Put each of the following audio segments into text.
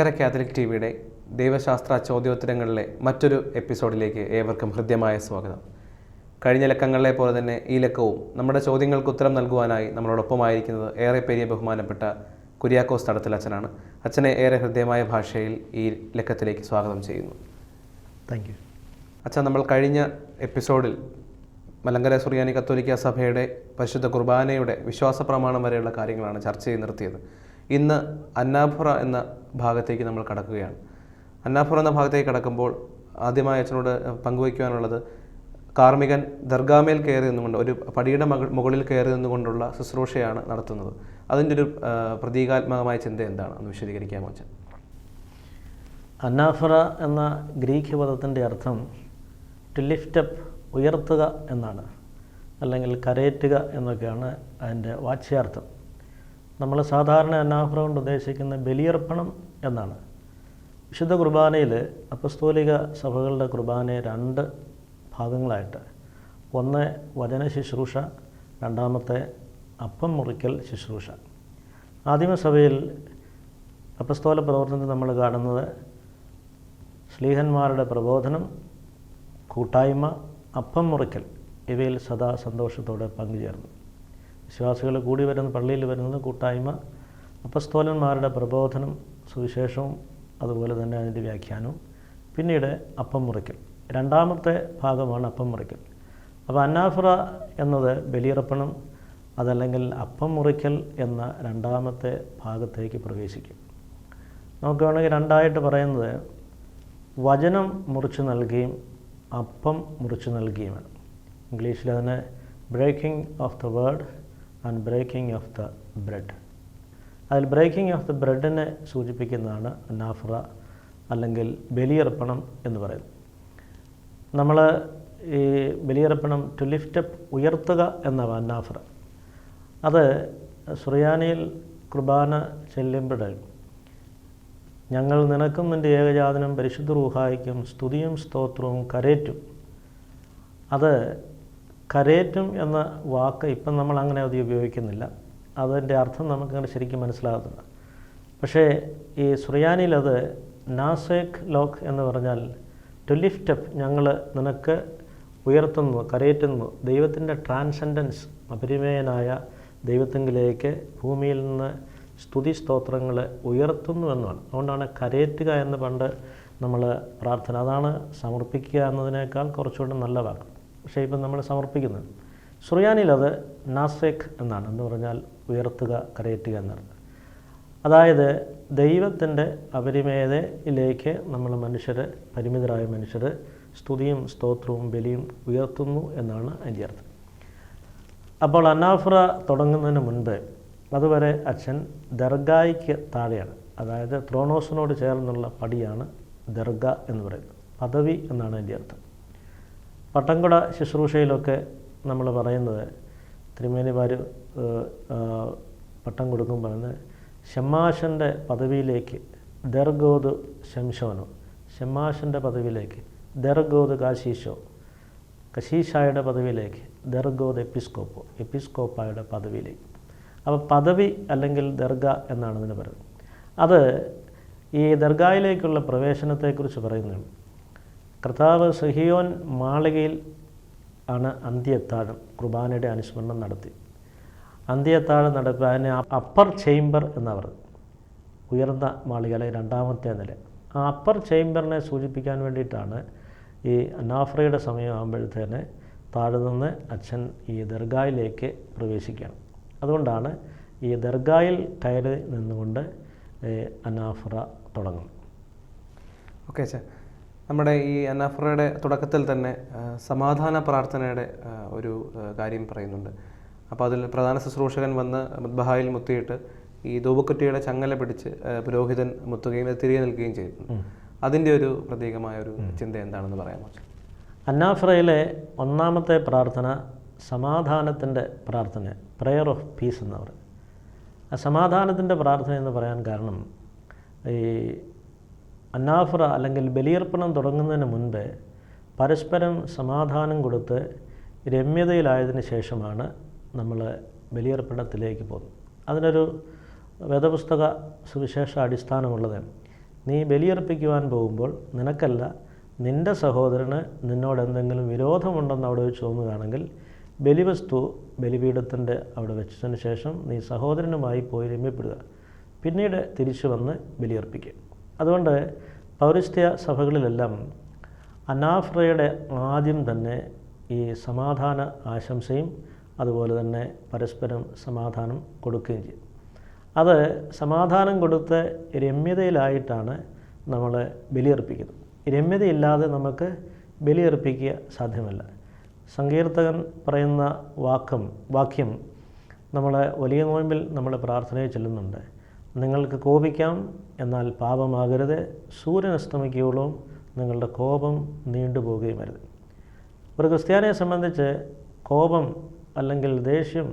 Malankara Catholic T വിയുടെ ദൈവശാസ്ത്ര ചോദ്യോത്തരങ്ങളിലെ മറ്റൊരു എപ്പിസോഡിലേക്ക് ഏവർക്കും ഹൃദ്യമായ സ്വാഗതം. കഴിഞ്ഞ ലക്കങ്ങളിലെ പോലെ തന്നെ ഈ ലക്കവും നമ്മുടെ ചോദ്യങ്ങൾക്ക് ഉത്തരം നൽകുവാനായി നമ്മളോടൊപ്പമായിരിക്കുന്നത് ഏറെ പേരിയ ബഹുമാനപ്പെട്ട കുര്യാക്കോസ് തടത്തിൽ അച്ഛനാണ്. അച്ഛനെ ഏറെ ഹൃദ്യമായ ഭാഷയിൽ ഈ ലക്കത്തിലേക്ക് സ്വാഗതം ചെയ്യുന്നു. താങ്ക് യു അച്ഛൻ നമ്മൾ കഴിഞ്ഞ എപ്പിസോഡിൽ മലങ്കര സുറിയാനി കത്തോലിക്ക സഭയുടെ പരിശുദ്ധ കുർബാനയുടെ വിശ്വാസ പ്രമാണം വരെയുള്ള കാര്യങ്ങളാണ് ചർച്ച ചെയ്ത് നിർത്തിയത്. ഇന്ന് അന്നാഭുറ എന്ന ഭാഗത്തേക്ക് നമ്മൾ കടക്കുകയാണ്. അന്നാഫുർ എന്ന ഭാഗത്തേക്ക് കടക്കുമ്പോൾ ആദ്യമായി അച്ഛനോട് പങ്കുവയ്ക്കുവാനുള്ളത് കാർമികൻ ദർഗാമേൽ കയറി നിന്നുകൊണ്ട് ഒരു പടിയുടെ മക മുകളിൽ കയറി നിന്നുകൊണ്ടുള്ള ശുശ്രൂഷയാണ് നടത്തുന്നത്. അതിന്റെ ഒരു പ്രതീകാത്മകമായ ചിന്ത എന്താണ്? ഒന്ന് വിശദീകരിക്കാമോ അച്ഛൻ? അന്നാഫറ എന്ന ഗ്രീക്ക് പദത്തിന്റെ അർത്ഥം ടു ലിഫ്റ്റ് അപ്പ് ഉയർത്തുക എന്നാണ്. അല്ലെങ്കിൽ കരയറ്റുക എന്നൊക്കെയാണ് അതിന്റെ വാച്യാർത്ഥം. നമ്മൾ സാധാരണ അന്നാഫറ കൊണ്ട് ഉദ്ദേശിക്കുന്ന ബലിയർപ്പണം എന്നാണ്. വിശുദ്ധ കുർബാനയിൽ അപ്പസ്തോലിക സഭകളുടെ കുർബാനയെ രണ്ട് ഭാഗങ്ങളായിട്ട്. ഒന്ന് വചന ശുശ്രൂഷ രണ്ടാമത്തെ അപ്പം മുറിക്കൽ ശുശ്രൂഷ. ആദിമസഭയിൽ അപ്പസ്തോല പ്രവർത്തനത്തിൽ നമ്മൾ കാണുന്നത് ശ്ലീഹന്മാരുടെ പ്രബോധനം കൂട്ടായ്മ അപ്പം മുറിക്കൽ. ഇവയിൽ സദാ സന്തോഷത്തോടെ പങ്കുചേർന്നു. വിശ്വാസികൾ കൂടി വരുന്ന പള്ളിയിൽ വരുന്നത് കൂട്ടായ്മ അപ്പസ്തോലന്മാരുടെ പ്രബോധനം സുവിശേഷവും അതുപോലെ തന്നെ അതിന്റെ വ്യാഖ്യാനവും. പിന്നീട് അപ്പം മുറിക്കൽ. രണ്ടാമത്തെ ഭാഗമാണ് അപ്പം മുറിക്കൽ. അപ്പോൾ അന്നാഫ്ര എന്നത് ബലിയർപ്പണം അതല്ലെങ്കിൽ അപ്പം മുറിക്കൽ എന്ന രണ്ടാമത്തെ ഭാഗത്തേക്ക് പ്രവേശിക്കും. നമുക്ക് വേണമെങ്കിൽ രണ്ടായിട്ട് പറയുന്നത് വചനം മുറിച്ച് നൽകുകയും അപ്പം മുറിച്ച് നൽകുകയുമാണ്. ഇംഗ്ലീഷിൽ അതിന് breaking of the word and breaking of the bread അതിൽ ബ്രേക്കിംഗ് ഓഫ് ദ ബ്രെഡിനെ സൂചിപ്പിക്കുന്നതാണ് നാഫ്ര അല്ലെങ്കിൽ ബലിയർപ്പണം എന്ന് പറയുന്നത്. നമ്മൾ ഈ ബലിയർപ്പണം ടു ലിഫ്റ്റ് അപ്പ് ഉയർത്തുക എന്ന നാഫ്ര അത് സുറിയാനിയിൽ കുർബാന ചെല്ലുമ്പോൾ ഞങ്ങൾ നിനക്കും നിന്റെ ഏകജാതനം പരിശുദ്ധ റൂഹായിക്കും സ്തുതിയും സ്തോത്രവും കരേറ്റും. അത് കരേറ്റും എന്ന വാക്ക് ഇപ്പം നമ്മൾ അങ്ങനെ അധികം ഉപയോഗിക്കുന്നില്ല. അതിന്റെ അർത്ഥം നമുക്കങ്ങനെ ശരിക്കും മനസ്സിലാകുന്നില്ല പക്ഷേ ഈ സുറിയാനിയിൽ അത് നാസേക്ക് ലോക്ക് എന്ന് പറഞ്ഞാൽ ടു ലിഫ്റ്റ് അപ്പ് ഞങ്ങൾ നിനക്ക് ഉയർത്തുന്നു കരയേറ്റുന്നു ദൈവത്തിന്റെ ട്രാൻസെൻഡൻസ് അപരിമേയനായ ദൈവത്തെങ്കിലേക്ക് ഭൂമിയിൽ നിന്ന് സ്തുതി സ്തോത്രങ്ങൾ ഉയർത്തുന്നു എന്നാണ്. അതുകൊണ്ടാണ് കരയേറ്റുക എന്ന് പണ്ട് നമ്മൾ പ്രാർത്ഥന. അതാണ് സമർപ്പിക്കുക എന്നതിനേക്കാൾ കുറച്ചുകൂടെ നല്ല വാക്ക്. പക്ഷേ ഇപ്പം നമ്മൾ സമർപ്പിക്കുന്നത്. സുറിയാനിൽ അത് നാസേഖ് എന്നാണ്. എന്ന് പറഞ്ഞാൽ ഉയർത്തുക കരയറ്റുക എന്നാണ്. അതായത് ദൈവത്തിന്റെ അപരിമേതയിലേക്ക് നമ്മൾ മനുഷ്യർ പരിമിതരായ മനുഷ്യർ സ്തുതിയും സ്തോത്രവും ബലിയും ഉയർത്തുന്നു എന്നാണ് അതിന്റെ അർത്ഥം. അപ്പോൾ അനാഫ്ര തുടങ്ങുന്നതിന് മുൻപ് അതുവരെ അച്ഛൻ ദർഗായ്ക്ക് താഴെയാണ്. അതായത് ത്രോണോസിനോട് ചേർന്നുള്ള പടിയാണ് ദർഗ എന്ന് പറയുന്നത്. പദവി എന്നാണ് അതിന്റെ അർത്ഥം. പട്ടംകുട ശുശ്രൂഷയിലൊക്കെ നമ്മൾ പറയുന്നത്. തിരുമേനിമാർ പട്ടം കൊടുക്കുമ്പോൾ തന്നെ ഷമ്മാഷന്റെ പദവിയിലേക്ക് ദർഗോദ് ശംശോനോ ഷമ്മാഷന്റെ പദവിയിലേക്ക് ദർഗോദ് കാശീഷോ കശീഷായുടെ പദവിയിലേക്ക് ദർഗോദ് എപ്പിസ്കോപ്പോ എപ്പിസ്കോപ്പായുടെ പദവിയിലേക്ക്. അപ്പോൾ പദവി അല്ലെങ്കിൽ ദർഗ എന്നാണ് ഇതിന് പറയുന്നത്. അത് ഈ ദർഗായിലേക്കുള്ള പ്രവേശനത്തെക്കുറിച്ച് പറയുന്നത് കർത്താവ് സഹിയോൻ മാളികയിൽ ആണ് അന്ത്യത്താഴം കുർബാനയുടെ അനുസ്മരണം നടത്തി. അന്ത്യത്താഴം അതിനെ അപ്പർ ചേംബർ എന്നാണ് പറയുന്നത് ഉയർന്ന മാളിക അല്ലെങ്കിൽ രണ്ടാമത്തെ നില. ആ അപ്പർ ചേംബറിനെ സൂചിപ്പിക്കാൻ വേണ്ടിയിട്ടാണ് ഈ അനാഫ്രയുടെ സമയമാകുമ്പോഴത്തേന് താഴെ നിന്ന് അച്ഛൻ ഈ ദർഗായിലേക്ക് പ്രവേശിക്കണം അതുകൊണ്ടാണ് ഈ ദർഗായിൽ കയറി നിന്നുകൊണ്ട് അനാഫ്ര തുടങ്ങുന്നത്. ഓക്കെ അച്ഛാ നമ്മുടെ ഈ അനാഫ്രയുടെ തുടക്കത്തിൽ തന്നെ സമാധാന പ്രാർത്ഥനയുടെ ഒരു കാര്യം പറയുന്നുണ്ട്. അപ്പോൾ അതിൽ പ്രധാന ശുശ്രൂഷകൻ വന്ന് മുദ്ബഹായിൽ മുത്തിയിട്ട് ഈ ധൂപക്കുറ്റിയുടെ ചങ്ങല പിടിച്ച് പുരോഹിതൻ മുത്തുകയും അത് തിരികെ നിൽക്കുകയും ചെയ്തിട്ടുണ്ട്. അതിന്റെ ഒരു പ്രത്യേകമായ ഒരു ചിന്ത എന്താണെന്ന് പറയാമോ? അന്നാഫ്രയിലെ ഒന്നാമത്തെ പ്രാർത്ഥന സമാധാനത്തിന്റെ പ്രാർത്ഥന പ്രെയർ ഓഫ് പീസ് എന്ന് പറയും ആ സമാധാനത്തിന്റെ പ്രാർത്ഥന എന്ന് പറയാൻ കാരണം ഈ അന്നാഫ്ര അല്ലെങ്കിൽ ബലിയർപ്പണം തുടങ്ങുന്നതിന് മുൻപ് പരസ്പരം സമാധാനം കൊടുത്ത് രമ്യതയിലായതിനു ശേഷമാണ് നമ്മൾ ബലിയർപ്പണത്തിലേക്ക് പോകുന്നത്. അതിനൊരു വേദപുസ്തക സുവിശേഷ അടിസ്ഥാനമുള്ളത് നീ ബലിയർപ്പിക്കുവാൻ പോകുമ്പോൾ നിനക്കല്ല നിന്റെ സഹോദരന് നിന്നോട് എന്തെങ്കിലും വിരോധമുണ്ടെന്ന് അവിടെ വെച്ച് തോന്നുകയാണെങ്കിൽ ബലിവസ്തു ബലിപീഠത്തിന്റെ അവിടെ വെച്ചതിന് ശേഷം നീ സഹോദരനുമായി പോയി രമ്യപ്പെടുക. പിന്നീട് തിരിച്ചു വന്ന് ബലിയർപ്പിക്കുക. അതുകൊണ്ട് പൗരസ്ത്യ സഭകളിലെല്ലാം അനാഫ്രയുടെ ആദ്യം തന്നെ ഈ സമാധാന ആശംസയും അതുപോലെ തന്നെ പരസ്പരം സമാധാനം കൊടുക്കുകയും ചെയ്യും. അത് സമാധാനം കൊടുത്ത് രമ്യതയിലായിട്ടാണ് നമ്മൾ ബലിയർപ്പിക്കുന്നത്. രമ്യതയില്ലാതെ നമുക്ക് ബലിയർപ്പിക്കുക സാധ്യമല്ല. സങ്കീർത്തകൻ പറയുന്ന വാക്കം വാക്യം നമ്മളെ വലിയ നോയമ്പിൽ നമ്മൾ പ്രാർത്ഥനയിൽ ചെല്ലുന്നുണ്ട്. നിങ്ങൾക്ക് കോപിക്കാം എന്നാൽ പാപമാകരുത്. സൂര്യൻ അസ്തമിക്കുകയുള്ളൂ നിങ്ങളുടെ കോപം നീണ്ടുപോകുകയും വരുത് ഒരു ക്രിസ്ത്യാനിയെ സംബന്ധിച്ച് കോപം അല്ലെങ്കിൽ ദേഷ്യം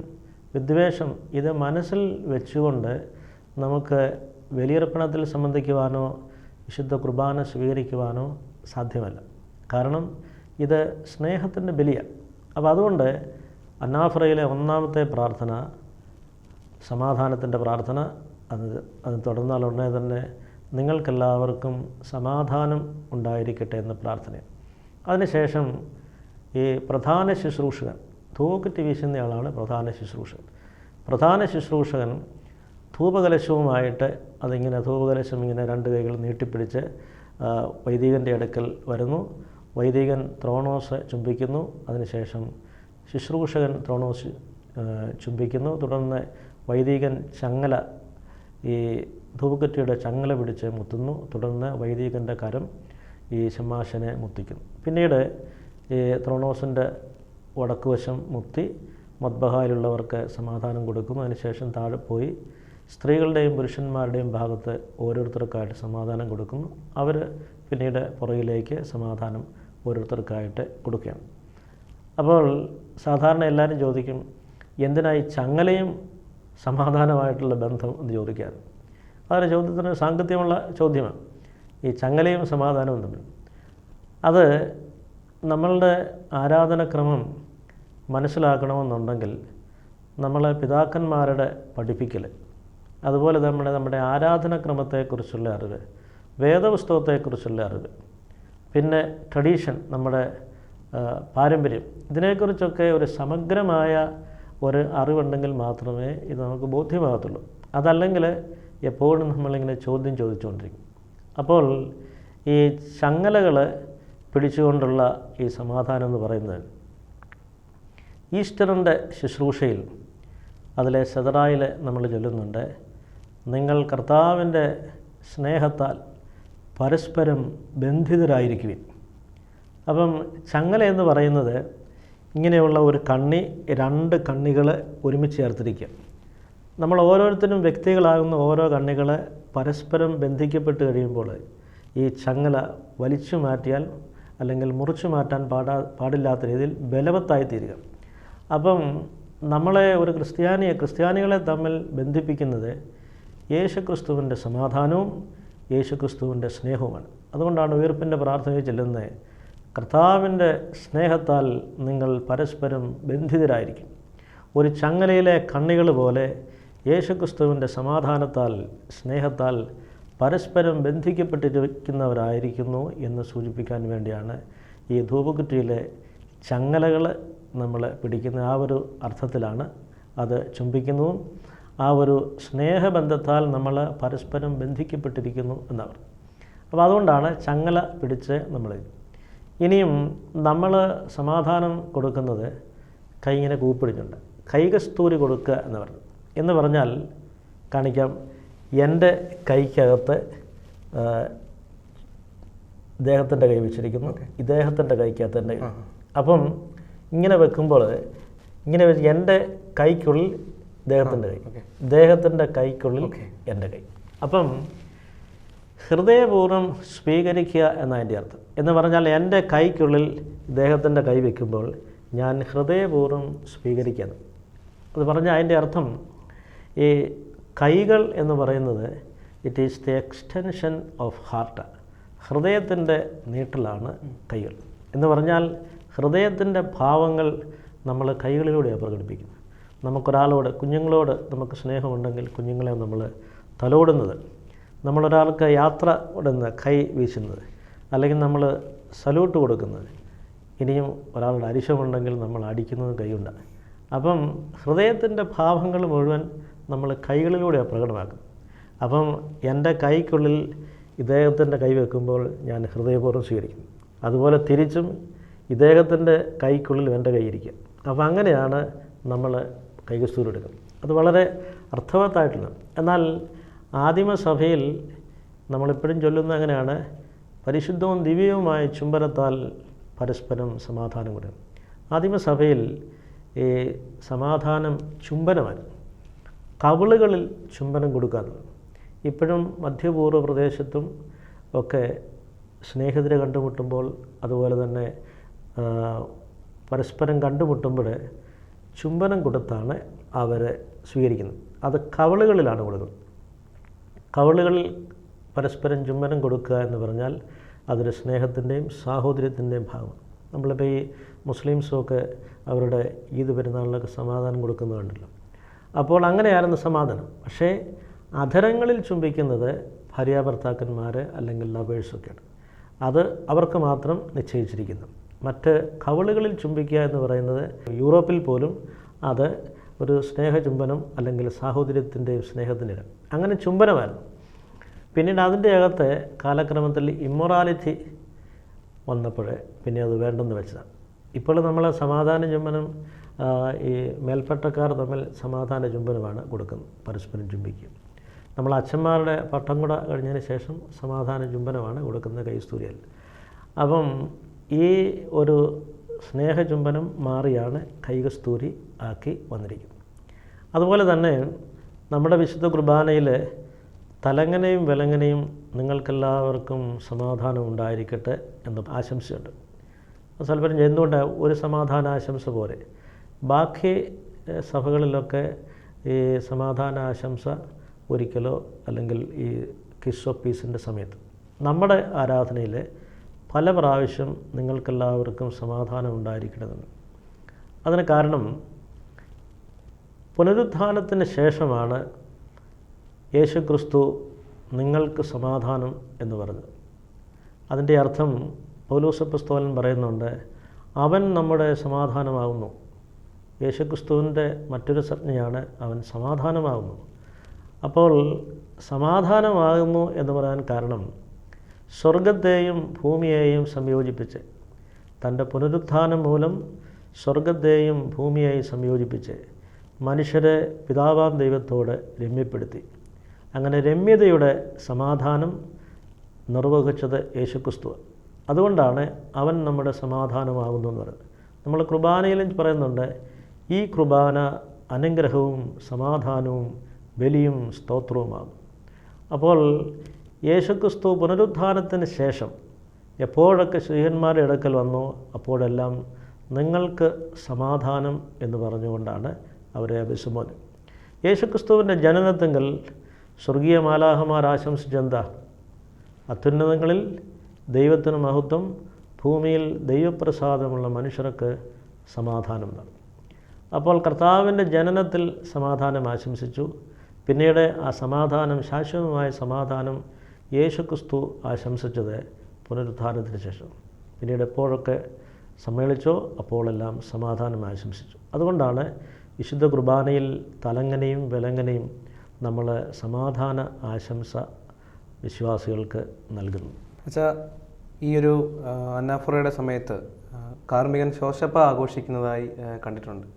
വിദ്വേഷം ഇത് മനസ്സിൽ വെച്ചുകൊണ്ട് നമുക്ക് വലിയർപ്പണത്തിൽ സംബന്ധിക്കുവാനോ വിശുദ്ധ കുർബാന സ്വീകരിക്കുവാനോ സാധ്യമല്ല. കാരണം ഇത് സ്നേഹത്തിന്റെ ബലിയാണ് അപ്പോൾ അതുകൊണ്ട് അന്നാഫ്രയിലെ ഒന്നാമത്തെ പ്രാർത്ഥന സമാധാനത്തിന്റെ പ്രാർത്ഥന അത് അത് തുടർന്നാൽ ഉടനെ തന്നെ നിങ്ങൾക്കെല്ലാവർക്കും സമാധാനം ഉണ്ടായിരിക്കട്ടെ എന്ന് പ്രാർത്ഥനയാണ് അതിനുശേഷം ഈ പ്രധാന ശുശ്രൂഷകൻ തൂക്കിട്ട് വീശുന്നയാളാണ് പ്രധാന ശുശ്രൂഷകൻ. പ്രധാന ശുശ്രൂഷകൻ ധൂപകലശവുമായിട്ട് അതിങ്ങനെ ധൂപകലശം ഇങ്ങനെ രണ്ട് കൈകൾ നീട്ടിപ്പിടിച്ച് വൈദികന്റെ അടുക്കൽ വരുന്നു. വൈദികൻ ത്രോണോസ് ചുംബിക്കുന്നു. അതിനുശേഷം ശുശ്രൂഷകൻ ത്രോണോസ് ചുംബിക്കുന്നു. തുടർന്ന് വൈദികൻ ചങ്ങല ഈ ധൂപക്കറ്റിയുടെ ചങ്ങല പിടിച്ച് മുത്തുന്നു. തുടർന്ന് വൈദികന്റെ കരം ഈ ശമാശനെ മുത്തിക്കുന്നു. പിന്നീട് ഈ ത്രോണോസിന്റെ വടക്കുവശം മുത്തി മദ്ബഹായിലുള്ളവർക്ക് സമാധാനം കൊടുക്കുന്നു. അതിനുശേഷം താഴെ പോയി സ്ത്രീകളുടെയും പുരുഷന്മാരുടെയും ഭാഗത്ത് ഓരോരുത്തർക്കായിട്ട് സമാധാനം കൊടുക്കുന്നു. അവർ പിന്നീട് പുറകിലേക്ക് സമാധാനം ഓരോരുത്തർക്കായിട്ട് കൊടുക്കുകയാണ്. അപ്പോൾ സാധാരണ എല്ലാവരും ചോദിക്കും എന്തിനായി ചങ്ങലയും സമാധാനമായിട്ടുള്ള ബന്ധം എന്ന് ചോദിക്കാൻ അതൊരു ചോദ്യത്തിന് സാങ്കത്യമുള്ള ചോദ്യമാണ് ഈ ചങ്ങലയും സമാധാനവും തമ്മിൽ. അത് നമ്മളുടെ ആരാധനക്രമം മനസ്സിലാക്കണമെന്നുണ്ടെങ്കിൽ നമ്മളെ പിതാക്കന്മാരുടെ പഠിപ്പിക്കൽ അതുപോലെ നമ്മുടെ നമ്മുടെ ആരാധനക്രമത്തെക്കുറിച്ചുള്ള അറിവ് വേദപുസ്തകത്തെക്കുറിച്ചുള്ള അറിവ് പിന്നെ ട്രഡീഷൻ നമ്മുടെ പാരമ്പര്യം ഇതിനെക്കുറിച്ചൊക്കെ ഒരു സമഗ്രമായ ഒരു അറിവുണ്ടെങ്കിൽ മാത്രമേ ഇത് നമുക്ക് ബോധ്യമാകത്തുള്ളൂ. അതല്ലെങ്കിൽ എപ്പോഴും നമ്മളിങ്ങനെ ചോദ്യം ചോദിച്ചുകൊണ്ടിരിക്കും. അപ്പോൾ ഈ ചങ്ങലകൾ പിടിച്ചുകൊണ്ടുള്ള ഈ സമാധാനം എന്ന് പറയുന്നത് ഈസ്റ്ററിന്റെ ശുശ്രൂഷയിൽ അതിലെ സെതറായിൽ നമ്മൾ ചൊല്ലുന്നുണ്ട് നിങ്ങൾ കർത്താവിന്റെ സ്നേഹത്താൽ പരസ്പരം ബന്ധിതരായിരിക്കുവിൻ. അപ്പം ചങ്ങല എന്ന് പറയുന്നത് ഇങ്ങനെയുള്ള ഒരു കണ്ണി രണ്ട് കണ്ണികൾ ഒരുമിച്ച് ചേർത്തിരിക്കുക. നമ്മൾ ഓരോരുത്തരും വ്യക്തികളാകുന്ന ഓരോ കണ്ണികൾ പരസ്പരം ബന്ധിക്കപ്പെട്ട് കഴിയുമ്പോൾ ഈ ചങ്ങല വലിച്ചു മാറ്റിയാൽ അല്ലെങ്കിൽ മുറിച്ചു മാറ്റാൻ പാടാ പാടില്ലാത്ത രീതിയിൽ ബലവത്തായി തീരുക. അപ്പം നമ്മളെ ഒരു ക്രിസ്ത്യാനിയെ ക്രിസ്ത്യാനികളെ തമ്മിൽ ബന്ധിപ്പിക്കുന്നത് യേശുക്രിസ്തുവിന്റെ സമാധാനവും യേശുക്രിസ്തുവിന്റെ സ്നേഹവുമാണ്. അതുകൊണ്ടാണ് ഉയർപ്പിന്റെ പ്രാർത്ഥനയിൽ ചെല്ലുന്നത് കർത്താവിന്റെ സ്നേഹത്താൽ നിങ്ങൾ പരസ്പരം ബന്ധിതരായിരിക്കും. ഒരു ചങ്ങലയിലെ കണ്ണികൾ പോലെ യേശുക്രിസ്തുവിന്റെ സമാധാനത്താൽ സ്നേഹത്താൽ പരസ്പരം ബന്ധിക്കപ്പെട്ടിരിക്കുന്നവരായിരിക്കുന്നു എന്ന് സൂചിപ്പിക്കാൻ വേണ്ടിയാണ് ഈ ധൂപകുറ്റിയിലെ ചങ്ങലകൾ നമ്മൾ പിടിക്കുന്ന ആ ഒരു അർത്ഥത്തിലാണ് അത് ചുംബിക്കുന്നതും ആ ഒരു സ്നേഹബന്ധത്താൽ നമ്മൾ പരസ്പരം ബന്ധിക്കപ്പെട്ടിരിക്കുന്നു എന്നവർ. അപ്പോൾ അതുകൊണ്ടാണ് ചങ്ങല പിടിച്ച് നമ്മൾ ഇനിയും നമ്മൾ സമാധാനം കൊടുക്കുന്നത് കൈ ഇങ്ങനെ കൂപ്പിടിഞ്ഞുണ്ട് കൈകസ്തൂരി കൊടുക്കുക എന്ന് പറഞ്ഞു. എന്ന് പറഞ്ഞാൽ കാണിക്കാം എന്റെ കൈക്കകത്ത് ഇദ്ദേഹത്തിന്റെ കൈ വെച്ചിരിക്കുന്നു. ഇദ്ദേഹത്തിന്റെ കൈക്കകത്ത് എന്റെ അപ്പം ഇങ്ങനെ വെക്കുമ്പോൾ ഇങ്ങനെ വെച്ച് എന്റെ കൈക്കുള്ളിൽ ഇദ്ദേഹത്തിന്റെ കൈ. ഇദ്ദേഹത്തിന്റെ കൈക്കുള്ളിൽ എന്റെ കൈ. അപ്പം ഹൃദയപൂർവം സ്വീകരിക്കുക എന്നതിന്റെ അർത്ഥം. എന്ന് പറഞ്ഞാൽ എന്റെ കൈക്കുള്ളിൽ ഇദ്ദേഹത്തിന്റെ കൈ വയ്ക്കുമ്പോൾ ഞാൻ ഹൃദയപൂർവം സ്വീകരിക്കുന്നു അത് പറഞ്ഞാൽ അതിന്റെ അർത്ഥം ഈ കൈകൾ എന്ന് പറയുന്നത് it is the extension of heart ഹൃദയത്തിന്റെ നീട്ടലാണ് കൈകൾ. എന്ന് പറഞ്ഞാൽ ഹൃദയത്തിന്റെ ഭാവങ്ങൾ നമ്മൾ കൈകളിലൂടെയാണ് പ്രകടിപ്പിക്കുന്നത് നമുക്കൊരാളോട് കുഞ്ഞുങ്ങളോട് നമുക്ക് സ്നേഹമുണ്ടെങ്കിൽ കുഞ്ഞുങ്ങളെ നമ്മൾ തലോടുന്നത്. നമ്മളൊരാൾക്ക് യാത്ര ഇടുന്ന കൈ വീശുന്നത് അല്ലെങ്കിൽ നമ്മൾ സല്യൂട്ട് കൊടുക്കുന്നത് ഇനിയും ഒരാളുടെ അരിശമുണ്ടെങ്കിൽ നമ്മൾ അടിക്കുന്നത് കൈകൊണ്ടാണ് അപ്പം ഹൃദയത്തിന്റെ ഭാവങ്ങൾ മുഴുവൻ നമ്മൾ കൈകളിലൂടെയാണ് പ്രകടമാക്കുന്നത്. അപ്പം എന്റെ കൈക്കുള്ളിൽ ഇദ്ദേഹത്തിന്റെ കൈ വെക്കുമ്പോൾ ഞാൻ ഹൃദയപൂർവം സ്വീകരിക്കും. അതുപോലെ തിരിച്ചും ഇദ്ദേഹത്തിന്റെ കൈക്കുള്ളിൽ എന്റെ കൈ ഇരിക്കുക അപ്പോൾ അങ്ങനെയാണ് നമ്മൾ കൈകസ്തൂരെടുക്കുന്നത് അത് വളരെ അർത്ഥവത്തായിട്ടുള്ള എന്നാൽ ആദിമസഭയിൽ നമ്മളിപ്പോഴും ചൊല്ലുന്ന അങ്ങനെയാണ്. പരിശുദ്ധവും ദിവ്യവുമായ ചുംബനത്താൽ പരസ്പരം സമാധാനം കൊടുക്കും ആദിമസഭയിൽ ഈ സമാധാനം ചുംബനമായിരുന്നു കവിളുകളിൽ ചുംബനം കൊടുക്കാറുണ്ട് ഇപ്പോഴും മധ്യപൂർവ പ്രദേശത്തും ഒക്കെ സ്നേഹിതരെ കണ്ടുമുട്ടുമ്പോൾ അതുപോലെ തന്നെ പരസ്പരം കണ്ടുമുട്ടുമ്പോൾ ചുംബനം കൊടുത്താണ് അവരെ സ്വീകരിക്കുന്നത്. അത് കവളുകളിലാണ് കൊടുക്കുന്നത്. കവിളുകളിൽ പരസ്പരം ചുംബനം കൊടുക്കുക എന്ന് പറഞ്ഞാൽ അതൊരു സ്നേഹത്തിന്റെയും സാഹോദര്യത്തിന്റെയും ഭാഗമാണ് നമ്മളിപ്പോൾ ഈ മുസ്ലിംസൊക്കെ അവരുടെ ഈദ് പെരുന്നാളിലൊക്കെ സമാധാനം കൊടുക്കുന്നതുണ്ടല്ലോ അപ്പോൾ അങ്ങനെയായിരുന്നു സമാധാനം. പക്ഷേ അധരങ്ങളിൽ ചുംബിക്കുന്നത് ഭാര്യാഭർത്താക്കന്മാർ അല്ലെങ്കിൽ ലവേഴ്സൊക്കെയാണ് അത് അവർക്ക് മാത്രം നിശ്ചയിച്ചിരിക്കുന്നു. മറ്റ് കവളുകളിൽ ചുംബിക്കുക എന്ന് പറയുന്നത് യൂറോപ്പിൽ പോലും അത് ഒരു സ്നേഹചുംബനം അല്ലെങ്കിൽ സാഹോദര്യത്തിന്റെയും സ്നേഹത്തിനിര അങ്ങനെ ചുംബനമായിരുന്നു. പിന്നീട് അതിന്റെ അകത്ത് കാലക്രമത്തിൽ ഇമ്മൊറാലിറ്റി വന്നപ്പോൾ പിന്നെ അത് വേണ്ടെന്ന് വെച്ചതാണ്. ഇപ്പോൾ നമ്മൾ സമാധാന ചുംബനം ഈ മേൽപ്പട്ടക്കാർ തമ്മിൽ സമാധാന ചുംബനമാണ് കൊടുക്കുന്നത് പരസ്പരം ചുംബിക്കുക. നമ്മൾ അച്ഛന്മാരുടെ പട്ടം കൂടെ കഴിഞ്ഞതിന് ശേഷം സമാധാന ചുംബനമാണ് കൊടുക്കുന്നത് കൈസ്തൂരിയൽ. അപ്പം ഈ ഒരു സ്നേഹചുംബനം മാറിയാണ് കൈകസ്തൂരി ആക്കി വന്നിരിക്കുന്നത്. അതുപോലെ തന്നെ നമ്മുടെ വിശുദ്ധ കുർബാനയിൽ തലങ്ങനെയും വിലങ്ങനെയും നിങ്ങൾക്കെല്ലാവർക്കും സമാധാനം ഉണ്ടായിരിക്കട്ടെ എന്ന് ആശംസയുണ്ട്. സ്വല്പം എന്തുകൊണ്ട് ഒരു സമാധാന ആശംസ പോലെ ബാക്കി സഭകളിലൊക്കെ ഈ സമാധാന ആശംസ ഒരിക്കലോ അല്ലെങ്കിൽ ഈ കിസ് ഓഫ് പീസിന്റെ സമയത്ത്. നമ്മുടെ ആരാധനയിൽ പല പ്രാവശ്യം നിങ്ങൾക്കെല്ലാവർക്കും സമാധാനം ഉണ്ടായിരിക്കണമെന്ന് അതിന് കാരണം പുനരുത്ഥാനത്തിന് ശേഷമാണ് യേശുക്രിസ്തു നിങ്ങൾക്ക് സമാധാനം എന്ന് പറഞ്ഞത്. അതിന്റെ അർത്ഥം പൗലോസപ്പസ്തോലൻ പറയുന്നുണ്ട് അവൻ നമ്മുടെ സമാധാനമാകുന്നു യേശുക്രിസ്തുവിന്റെ മറ്റൊരു സംജ്ഞയാണ് അവൻ സമാധാനമാകുന്നു അപ്പോൾ സമാധാനമാകുന്നു എന്ന് പറയാൻ കാരണം സ്വർഗത്തെയും ഭൂമിയെയും സംയോജിപ്പിച്ച് തന്റെ പുനരുത്ഥാനം മൂലം സ്വർഗത്തെയും ഭൂമിയെയും സംയോജിപ്പിച്ച് മനുഷ്യരെ പിതാവാം ദൈവത്തോട് രമ്യപ്പെടുത്തി. അങ്ങനെ രമ്യതയുടെ സമാധാനം നിർവഹിച്ചത് യേശുക്രിസ്തു. അതുകൊണ്ടാണ് അവൻ നമ്മുടെ സമാധാനമാകുന്നു എന്ന് പറയുന്നത്. നമ്മൾ കുർബാനയിലും പറയുന്നുണ്ട് ഈ കുർബാന അനുഗ്രഹവും സമാധാനവും ബലിയും സ്തോത്രവുമാകും. അപ്പോൾ യേശുക്രിസ്തു പുനരുദ്ധാനത്തിന് ശേഷം എപ്പോഴൊക്കെ ശ്രീഹന്മാരുടെ ഇടക്കൽ വന്നോ അപ്പോഴെല്ലാം നിങ്ങൾക്ക് സമാധാനം എന്ന് പറഞ്ഞുകൊണ്ടാണ് അവരെ അഭിസംബോധന. യേശുക്രിസ്തുവിന്റെ ജനനത്തെങ്കിൽ സ്വർഗീയ മാലാഹമാർ ആശംസിച്ചെന്താ അത്യുന്നതങ്ങളിൽ ദൈവത്തിന് മഹത്വം ഭൂമിയിൽ ദൈവപ്രസാദമുള്ള മനുഷ്യർക്ക് സമാധാനം നൽകും. അപ്പോൾ കർത്താവിന്റെ ജനനത്തിൽ സമാധാനം ആശംസിച്ചു. പിന്നീട് ആ സമാധാനം ശാശ്വതമായ സമാധാനം യേശുക്രിസ്തു ആശംസിച്ചത് പുനരുദ്ധാനത്തിന് ശേഷം. പിന്നീട് എപ്പോഴൊക്കെ സമ്മേളിച്ചോ അപ്പോഴെല്ലാം സമാധാനം ആശംസിച്ചു. അതുകൊണ്ടാണ് വിശുദ്ധ കുർബാനയിൽ തലങ്ങനെയും വിലങ്ങനെയും നമ്മൾ സമാധാന ആശംസ വിശ്വാസികൾക്ക് നൽകുന്നു. അച്ഛാ ഈ ഒരു അന്നാഫുറയുടെ സമയത്ത് കാർമികൻ ശോശപ്പ ആഘോഷിക്കുന്നതായി കണ്ടിട്ടുണ്ട്.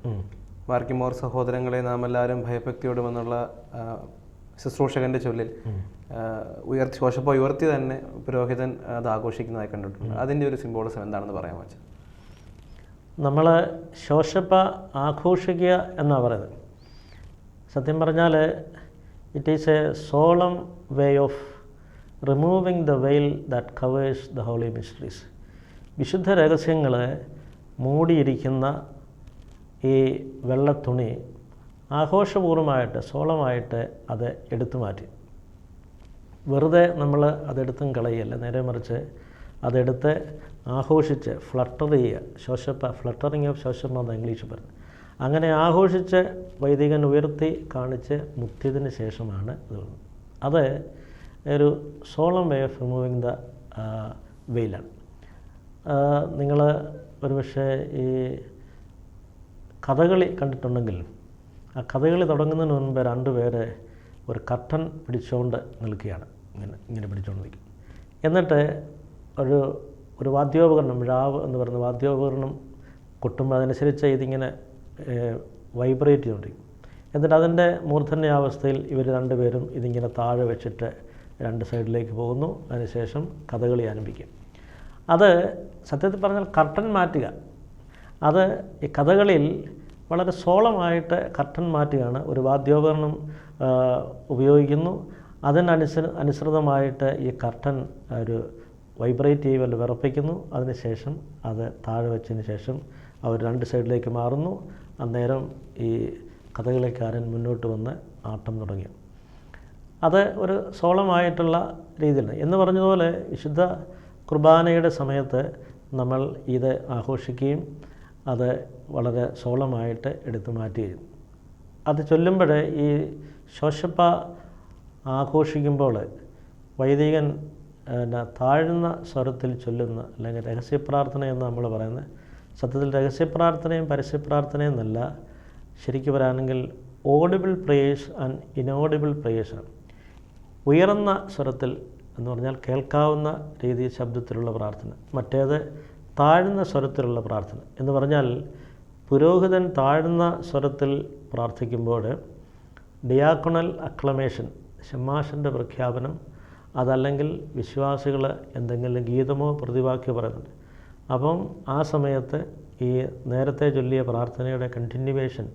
വാർക്കിമോർ സഹോദരങ്ങളെ നാം എല്ലാവരും ഭയഭക്തിയോടുമെന്നുള്ള ശുശ്രൂഷകന്റെ ശുശ്രൂഷകന്റെ ചൊല്ലിൽ. ഉയർത്തി ശോശപ്പ ഉയർത്തി തന്നെ പുരോഹിതൻ അത് ആഘോഷിക്കുന്നതായി കണ്ടിട്ടുണ്ട്. അതിന്റെ ഒരു സിംബോളിസം എന്താണെന്ന് പറയാൻ വെച്ചു നമ്മൾ ശോശപ്പ ആഘോഷിക്കുക എന്നാണ് പറയുന്നത്. സത്യം പറഞ്ഞാൽ it is a solemn way of removing the veil that covers the holy mysteries വിശുദ്ധ രഹസ്യങ്ങൾ മൂടിയിരിക്കുന്ന ഈ വെള്ളത്തുണി ആഘോഷപൂർവമായിട്ട് സോളമായിട്ട് അത് എടുത്തു മാറ്റി വെറുതെ നമ്മൾ അതെടുത്തും കളയല്ല. നേരെ മറിച്ച് അതെടുത്ത് ആഘോഷിച്ച് ഫ്ലട്ടർ ചെയ്യുക. ശോശപ്പ ഫ്ലട്ടറിങ് ഓഫ് ശോശപ്പ എന്ന് ഇംഗ്ലീഷ് പറഞ്ഞു അങ്ങനെ ആഘോഷിച്ച് വൈദികൻ ഉയർത്തി കാണിച്ച് മുത്തിയതിന് ശേഷമാണ് ഇത് അത് ഒരു sole way of removing the വെയിലാണ് നിങ്ങൾ ഒരുപക്ഷെ ഈ കഥകളി കണ്ടിട്ടുണ്ടെങ്കിൽ ആ കഥകളി തുടങ്ങുന്നതിന് മുൻപ് രണ്ട് പേര് ഒരു കർട്ടൻ പിടിച്ചുകൊണ്ട് നിൽക്കുകയാണ്. ഇങ്ങനെ ഇങ്ങനെ പിടിച്ചുകൊണ്ട് നിൽക്കും. എന്നിട്ട് ഒരു ഒരു വാദ്യോപകരണം മിഴാവ് എന്ന് പറയുന്ന വാദ്യോപകരണം കൊട്ടുമ്പോൾ അതനുസരിച്ച് ഇതിങ്ങനെ വൈബ്രേറ്റ് ചെയ്തുകൊണ്ടിരിക്കും. എന്നിട്ട് അതിന്റെ മൂർധന്യാവസ്ഥയിൽ ഇവർ രണ്ടുപേരും ഇതിങ്ങനെ താഴെ വെച്ചിട്ട് രണ്ട് സൈഡിലേക്ക് പോകുന്നു. അതിനുശേഷം കഥകളി ആരംഭിക്കും അത് സത്യത്തിൽ പറഞ്ഞാൽ കർട്ടൻ മാറ്റുക. അത് ഈ കഥകളിയിൽ വളരെ സോളമായിട്ട് കർട്ടൻ മാറ്റുകയാണ് ഒരു വാദ്യോപകരണം ഉപയോഗിക്കുന്നു. അതിനനുസര അനുസൃതമായിട്ട് ഈ കർട്ടൻ ഒരു വൈബ്രേറ്റ് ചെയ്യുമല്ലോ വിറപ്പിക്കുന്നു. അതിനുശേഷം അത് താഴെ വെച്ചതിന് ശേഷം അവർ രണ്ട് സൈഡിലേക്ക് മാറുന്നു. അന്നേരം ഈ കഥകളിക്കാരൻ മുന്നോട്ട് വന്ന് ആട്ടം തുടങ്ങി. അത് ഒരു സോളമായിട്ടുള്ള രീതിയിലാണ്. എന്ന് പറഞ്ഞതുപോലെ വിശുദ്ധ കുർബാനയുടെ സമയത്ത് നമ്മൾ ഇത് ആഘോഷിക്കുകയും അത് വളരെ സോളമായിട്ട് എടുത്തു മാറ്റുകയും അത് ചൊല്ലുമ്പോഴേ ഈ ശോശപ്പ ആഘോഷിക്കുമ്പോൾ വൈദികൻ പിന്നെ താഴ്ന്ന സ്വരത്തിൽ ചൊല്ലുന്ന അല്ലെങ്കിൽ രഹസ്യപ്രാർത്ഥന എന്ന് നമ്മൾ പറയുന്നത്. സത്യത്തിൽ രഹസ്യപ്രാർത്ഥനയും പരസ്യപ്രാർത്ഥനയും എന്നല്ല ശരിക്കും പറയുകയാണെങ്കിൽ ഓഡിബിൾ പ്രേയേഴ്സ് ആൻഡ് ഇനോഡിബിൾ പ്രേയേഴ്സാണ് ഉയർന്ന സ്വരത്തിൽ എന്ന് പറഞ്ഞാൽ കേൾക്കാവുന്ന രീതി ശബ്ദത്തിലുള്ള പ്രാർത്ഥന. മറ്റേത് താഴ്ന്ന സ്വരത്തിലുള്ള പ്രാർത്ഥന. എന്ന് പറഞ്ഞാൽ പുരോഹിതൻ താഴ്ന്ന സ്വരത്തിൽ പ്രാർത്ഥിക്കുമ്പോൾ ഡിയാക്കണൽ അക്ലമേഷൻ ഷമാഷന്റെ പ്രഖ്യാപനം അതല്ലെങ്കിൽ വിശ്വാസികൾ എന്തെങ്കിലും ഗീതമോ പ്രതിവാക്യോ പറയുന്നുണ്ട്. അപ്പം ആ സമയത്ത് ഈ നേരത്തെ ചൊല്ലിയ പ്രാർത്ഥനയുടെ കണ്ടിന്യൂവേഷൻ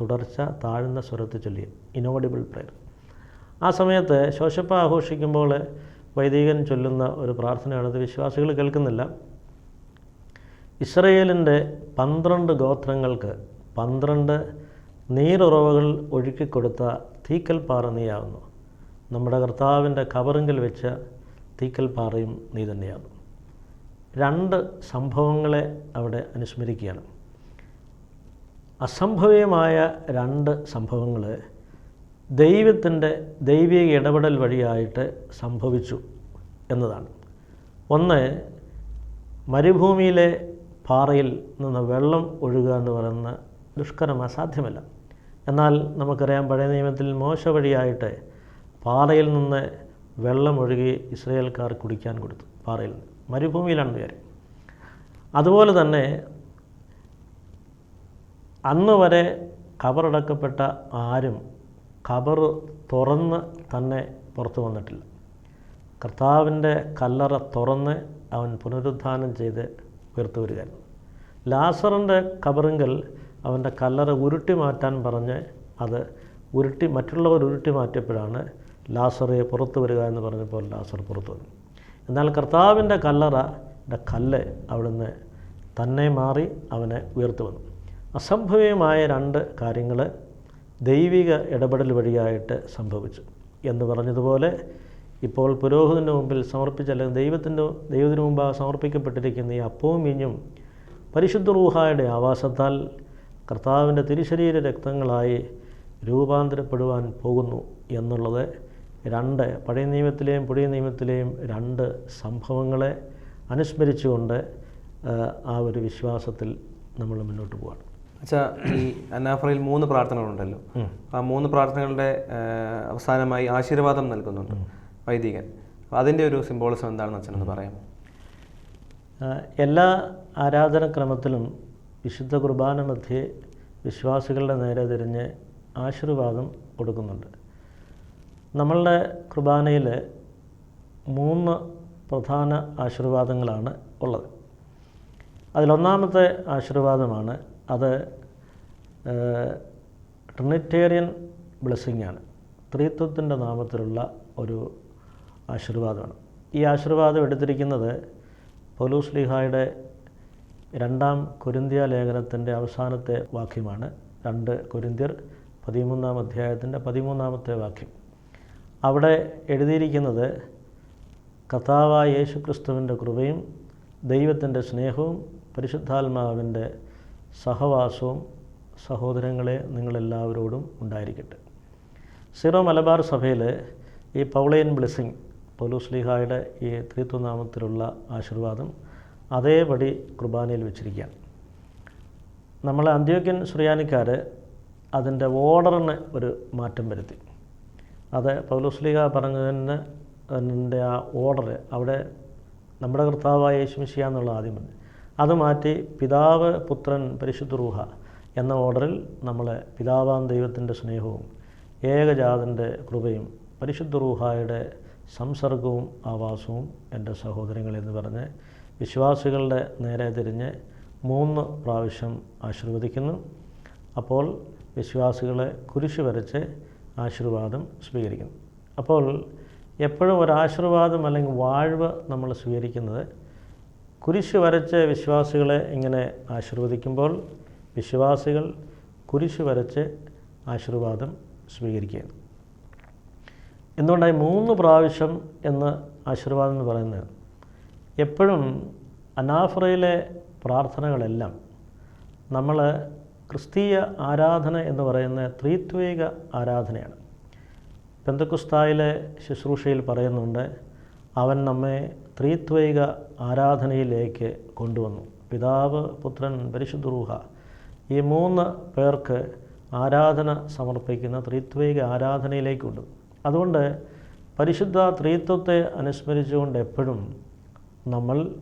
തുടർച്ച താഴ്ന്ന സ്വരത്തിൽ ചൊല്ലിയ ഇനോഡിബിൾ പ്രെയർ ആ സമയത്ത് ശോശപ്പ ആഘോഷിക്കുമ്പോൾ വൈദികൻ ചൊല്ലുന്ന ഒരു പ്രാർത്ഥനയാണത് വിശ്വാസികൾ കേൾക്കുന്നില്ല. ഇസ്രയേലിന്റെ പന്ത്രണ്ട് ഗോത്രങ്ങൾക്ക് പന്ത്രണ്ട് നീരുറവകൾ ഒഴുക്കിക്കൊടുത്ത തീക്കൽ പാറ നീയാവുന്നു നമ്മുടെ കർത്താവിന്റെ കബറിങ്കിൽ വെച്ച തീക്കൽ പാറയും നീ തന്നെയാണ് രണ്ട് സംഭവങ്ങളെ അവിടെ അനുസ്മരിക്കുകയാണ്. അസംഭവ്യമായ രണ്ട് സംഭവങ്ങൾ ദൈവത്തിന്റെ ദൈവിക ഇടപെടൽ വഴിയായിട്ട് സംഭവിച്ചു എന്നതാണ്. ഒന്ന് മരുഭൂമിയിലെ പാറയിൽ നിന്ന് വെള്ളം ഒഴുകുക എന്ന് പറയുന്ന ദുഷ്കരം അസാധ്യമല്ല. എന്നാൽ നമുക്കറിയാം പഴയ നിയമത്തിൽ മോശ വഴിയായിട്ട് പാറയിൽ നിന്ന് വെള്ളമൊഴുകി ഇസ്രയേൽക്കാർ കുടിക്കാൻ കൊടുത്തു പാറയിൽ നിന്ന്. മരുഭൂമിയിലാണെന്ന് കാര്യം അതുപോലെ തന്നെ അന്ന് വരെ കബറടക്കപ്പെട്ട ആരും കബർ തുറന്ന് തന്നെ പുറത്തു വന്നിട്ടില്ല. കർത്താവിന്റെ കല്ലറ തുറന്ന് അവൻ പുനരുദ്ധാനം ചെയ്ത് ഉയർത്തു വരികയായിരുന്നു ലാസറിന്റെ കബറിങ്കൽ അവന്റെ കല്ലറ ഉരുട്ടി മാറ്റാൻ പറഞ്ഞ് അത് ഉരുട്ടി മറ്റുള്ളവർ ഉരുട്ടി മാറ്റിയപ്പോഴാണ് ലാസറെ പുറത്തു വരിക എന്ന് പറഞ്ഞപ്പോൾ ലാസർ പുറത്തു വന്നു. എന്നാൽ കർത്താവിന്റെ കല്ലറ കല്ല് അവിടുന്ന് തന്നെ മാറി അവനെ ഉയർത്തു വന്നു. അസംഭവ്യമായ രണ്ട് കാര്യങ്ങൾ ദൈവിക ഇടപെടൽ വഴിയായിട്ട് സംഭവിച്ചു എന്ന് പറഞ്ഞതുപോലെ ഇപ്പോൾ പുരോഹിതന്റെ മുമ്പിൽ സമർപ്പിച്ച അല്ലെങ്കിൽ ദൈവത്തിന്റെ ദൈവത്തിന് മുമ്പാകെ സമർപ്പിക്കപ്പെട്ടിരിക്കുന്ന ഈ അപ്പവും മീഞ്ഞും പരിശുദ്ധ റൂഹായുടെ ആവാസത്താൽ കർത്താവിന്റെ തിരുശരീര രക്തങ്ങളായി രൂപാന്തരപ്പെടുവാൻ പോകുന്നു എന്നുള്ളത് രണ്ട് പഴയ നിയമത്തിലെയും പുതിയ നിയമത്തിലെയും രണ്ട് സംഭവങ്ങളെ അനുസ്മരിച്ചുകൊണ്ട് ആ, ഒരു വിശ്വാസത്തിൽ നമ്മൾ മുന്നോട്ട് പോവാണ്. അച്ഛാ ഈ അനാഫ്രയിൽ മൂന്ന് പ്രാർത്ഥനകളുണ്ടല്ലോ. ആ മൂന്ന് പ്രാർത്ഥനകളുടെ അവസാനമായി ആശീർവാദം നൽകുന്നുണ്ട് വൈദികൻ. അതിന്റെ ഒരു സിംബോളിസം എന്താണെന്ന് അച്ഛനൊന്ന് പറയാം എല്ലാ ആരാധനക്രമത്തിലും വിശുദ്ധ കുർബാന മധ്യേ വിശ്വാസികളുടെ നേരെ തിരിഞ്ഞ് ആശീർവാദം കൊടുക്കുന്നുണ്ട്. നമ്മളുടെ കുർബാനയിൽ മൂന്ന് പ്രധാന ആശീർവാദങ്ങളാണ് ഉള്ളത്. അതിലൊന്നാമത്തെ ആശീർവാദമാണ് അത് ട്രിനിറ്റേറിയൻ ബ്ലെസ്സിങ് ആണ് ത്രിത്വത്തിന്റെ നാമത്തിലുള്ള ഒരു ആശീർവാദമാണ്. ഈ ആശീർവാദം എടുത്തിരിക്കുന്നത് പൗലൂസ് ലീഹായുടെ രണ്ടാം കുരിന്തിയ ലേഖനത്തിന്റെ അവസാനത്തെ വാക്യമാണ് രണ്ട് കുരിന്തിയർ പതിമൂന്നാം അധ്യായത്തിന്റെ പതിമൂന്നാമത്തെ വാക്യം. അവിടെ എഴുതിയിരിക്കുന്നത് കർത്താവായ യേശു ക്രിസ്തുവിന്റെ കൃപയും ദൈവത്തിന്റെ സ്നേഹവും പരിശുദ്ധാത്മാവിന്റെ സഹവാസവും സഹോദരങ്ങളെ നിങ്ങളെല്ലാവരോടും ഉണ്ടായിരിക്കട്ടെ. സിറോ മലബാർ സഭയിൽ ഈ പൗളയൻ ബ്ലെസ്സിങ് പൗലോസ്ലിഹായുടെ ഈ ത്രിത്വനാമത്തിലുള്ള ആശീർവാദം അതേപടി കുർബാനയിൽ വെച്ചിരിക്കുകയാണ്. നമ്മളെ അന്ത്യോക്യൻ സുറിയാനിക്കാർ അതിന്റെ ഓർഡറിന് ഒരു മാറ്റം വരുത്തി. അത് പൗലോസ്ലിഹ പറഞ്ഞതിന് അതിന്റെ ആ ഓർഡർ അവിടെ നമ്മുടെ കർത്താവായ യേശുമിശിയ എന്നുള്ള ആദ്യം അത് മാറ്റി പിതാവ് പുത്രൻ പരിശുദ്ധ റൂഹ എന്ന ഓർഡറിൽ നമ്മൾ പിതാവാം ദൈവത്തിന്റെ സ്നേഹവും ഏകജാതന്റെ കൃപയും പരിശുദ്ധ റൂഹായുടെ സംസർഗവും ആവാസവും എന്റെ സഹോദരങ്ങൾ എന്ന് പറഞ്ഞ് വിശ്വാസികളുടെ നേരെ തിരിഞ്ഞ് മൂന്ന് പ്രാവശ്യം ആശീർവദിക്കുന്നു. അപ്പോൾ വിശ്വാസികളെ കുരിശ് വരച്ച് ആശീർവാദം സ്വീകരിക്കുന്നു അപ്പോൾ എപ്പോഴും ഒരു ആശീർവാദം അല്ലെങ്കിൽ വാഴ്വ് നമ്മൾ സ്വീകരിക്കുന്നത് കുരിശ് വരച്ച് വിശ്വാസികളെ ഇങ്ങനെ ആശീർവദിക്കുമ്പോൾ വിശ്വാസികൾ കുരിശ് വരച്ച് ആശീർവാദം സ്വീകരിക്കുകയാണ്. എന്തുകൊണ്ടായി മൂന്ന് പ്രാവശ്യം എന്ന് ആശീർവാദം എന്ന് പറയുന്നത്? എപ്പോഴും അനാഫ്രയിലെ പ്രാർത്ഥനകളെല്ലാം നമ്മൾ ക്രിസ്തീയ ആരാധന എന്ന് പറയുന്ന ത്രിത്വിക ആരാധനയാണ്. പെന്തക്കുസ്തായിലെ ശുശ്രൂഷയിൽ പറയുന്നുണ്ട് അവൻ നമ്മെ ത്രിത്വൈക ആരാധനയിലേക്ക് കൊണ്ടുവന്നു. പിതാവ് പുത്രൻ പരിശുദ്ധൂഹ ഈ മൂന്ന് പേർക്ക് ആരാധന സമർപ്പിക്കുന്ന ത്രിത്വൈക ആരാധനയിലേക്കുണ്ട് അതുകൊണ്ട് പരിശുദ്ധ ത്രിത്വത്തെ അനുസ്മരിച്ചുകൊണ്ട് എപ്പോഴും നമ്മൾ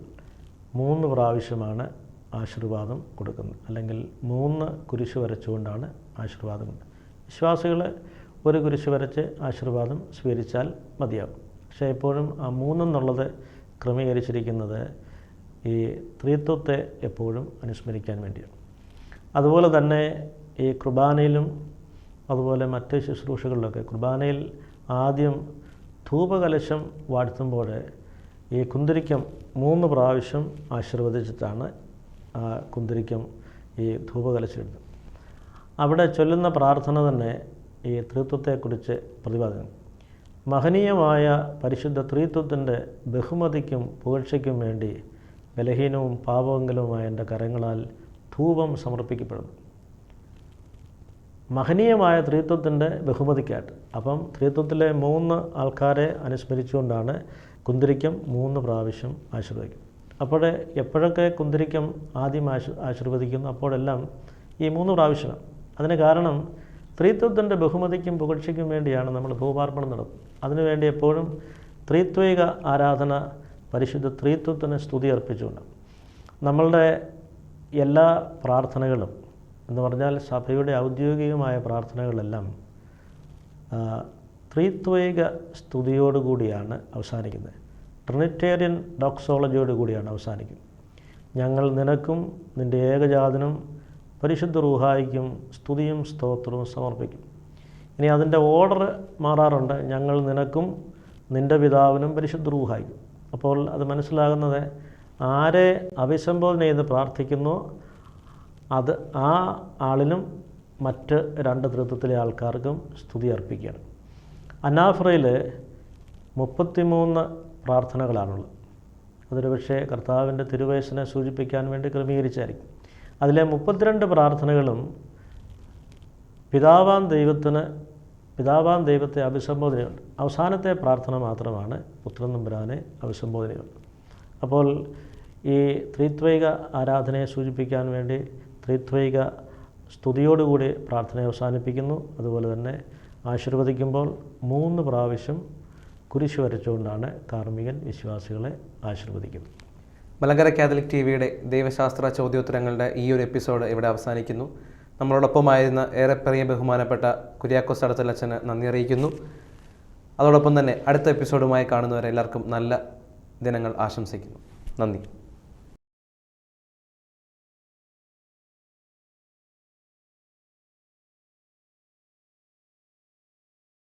മൂന്ന് പ്രാവശ്യമാണ് ആശീർവാദം കൊടുക്കുന്നത്. അല്ലെങ്കിൽ മൂന്ന് കുരിശ് വരച്ചുകൊണ്ടാണ് ആശീർവാദം വിശ്വാസികൾ ഒരു കുരിശ് വരച്ച് ആശീർവാദം സ്വീകരിച്ചാൽ മതിയാകും. പക്ഷേ എപ്പോഴും ആ മൂന്നെന്നുള്ളത് ക്രമീകരിച്ചിരിക്കുന്നത് ഈ ത്രിത്വത്തെ എപ്പോഴും അനുസ്മരിക്കാൻ വേണ്ടിയാണ്. അതുപോലെ തന്നെ ഈ കുർബാനയിലും അതുപോലെ മറ്റ് ശുശ്രൂഷകളിലൊക്കെ കുർബാനയിൽ ആദ്യം ധൂപകലശം വാഴ്ത്തുമ്പോൾ ഈ കുന്തിരിക്കം മൂന്ന് പ്രാവശ്യം ആശീർവദിച്ചിട്ടാണ് ആ കുന്തിരിക്കം ഈ ധൂപകലശിടുന്നത്. അവിടെ ചൊല്ലുന്ന പ്രാർത്ഥന തന്നെ ഈ ത്രിത്വത്തെക്കുറിച്ച് പ്രതിപാദനം മഹനീയമായ പരിശുദ്ധ ത്രിത്വത്തിന്റെ ബഹുമതിക്കും പുകഴ്ചയ്ക്കും വേണ്ടി ബലഹീനവും പാപമെങ്കിലുമായ എന്റെ കരങ്ങളാൽ ധൂപം സമർപ്പിക്കപ്പെടുന്നു. മഹനീയമായ ത്രിത്വത്തിന്റെ ബഹുമതിക്കായിട്ട്. അപ്പം ത്രിത്വത്തിലെ മൂന്ന് ആൾക്കാരെ അനുസ്മരിച്ചുകൊണ്ടാണ് കുന്തിരിക്കം മൂന്ന് പ്രാവശ്യം ആശീർവദിക്കും. അപ്പോൾ എപ്പോഴൊക്കെ കുന്തിരിക്കം ആദ്യം ആശ് ആശീർവദിക്കുന്നു അപ്പോഴെല്ലാം ഈ മൂന്ന് പ്രാവശ്യമാണ് അതിന് കാരണം ത്രീത്വത്തിന്റെ ബഹുമതിക്കും പുകഴ്ചയ്ക്കും വേണ്ടിയാണ് നമ്മൾ ഭൂപാർപ്പണം നടത്തുന്നത്. അതിനുവേണ്ടി എപ്പോഴും ത്രീത്വിക ആരാധന പരിശുദ്ധ ത്രിത്വത്തിന് സ്തുതി അർപ്പിച്ചുകൊണ്ട്. നമ്മളുടെ എല്ലാ പ്രാർത്ഥനകളും എന്ന് പറഞ്ഞാൽ സഭയുടെ ഔദ്യോഗികമായ പ്രാർത്ഥനകളെല്ലാം ത്രിത്വിക സ്തുതിയോടുകൂടിയാണ് അവസാനിക്കുന്നത്. ട്രിനിറ്റേറിയൻ ഡോക്സോളജിയോട് കൂടിയാണ് അവസാനിക്കുന്നത്. ഞങ്ങൾ നിനക്കും നിന്റെ ഏകജാതനും പരിശുദ്ധ റൂഹായിക്കും സ്തുതിയും സ്തോത്രവും സമർപ്പിക്കും. ഇനി അതിന്റെ ഓർഡർ മാറാറുണ്ട്. ഞങ്ങൾ നിനക്കും നിന്റെ പിതാവിനും പരിശുദ്ധ റൂഹായിക്കും. അപ്പോൾ അത് മനസ്സിലാകുന്നത് ആരെ അഭിസംബോധന ചെയ്ത് പ്രാർത്ഥിക്കുന്നു? അത് ആ ആളിനും മറ്റ് രണ്ട് തൃത്വത്തിലെ ആൾക്കാർക്കും സ്തുതി അർപ്പിക്കുകയാണ്. അനാഫ്രയിൽ മുപ്പത്തിമൂന്ന് പ്രാർത്ഥനകളാണുള്ളത്. അതൊരു പക്ഷേ കർത്താവിന്റെ തിരുവയസ്സിനെ സൂചിപ്പിക്കാൻ വേണ്ടി ക്രമീകരിച്ചായിരിക്കും. അതിലെ മുപ്പത്തിരണ്ട് പ്രാർത്ഥനകളും പിതാവാൻ ദൈവത്തിന് പിതാവാൻ ദൈവത്തെ അഭിസംബോധനയുണ്ട്. അവസാനത്തെ പ്രാർത്ഥന മാത്രമാണ് പുത്രൻ നമ്പുരാനെ അഭിസംബോധനയുണ്ട് അപ്പോൾ ഈ ത്രിത്വൈക ആരാധനയെ സൂചിപ്പിക്കാൻ വേണ്ടി ത്രിത്വൈക സ്തുതിയോടുകൂടി പ്രാർത്ഥന അവസാനിപ്പിക്കുന്നു. അതുപോലെ തന്നെ ആശീർവദിക്കുമ്പോൾ മൂന്ന് പ്രാവശ്യം കുരിശ് വരച്ചുകൊണ്ടാണ് കാർമ്മികൻ വിശ്വാസികളെ ആശീർവദിക്കുന്നത്. മലങ്കര കാതലിക് ടി വിയുടെ ദൈവശാസ്ത്ര ചോദ്യോത്തരങ്ങളുടെ ഈ ഒരു എപ്പിസോഡ് ഇവിടെ അവസാനിക്കുന്നു. നമ്മളോടൊപ്പമായിരുന്ന ഏറെ പ്രിയ ബഹുമാനപ്പെട്ട കുര്യാക്കോസ് അടത്തലച്ചന് നന്ദി അറിയിക്കുന്നു. അതോടൊപ്പം തന്നെ അടുത്ത എപ്പിസോഡുമായി കാണുന്നവരെ എല്ലാവർക്കും നല്ല ദിനങ്ങൾ ആശംസിക്കുന്നു. നന്ദി.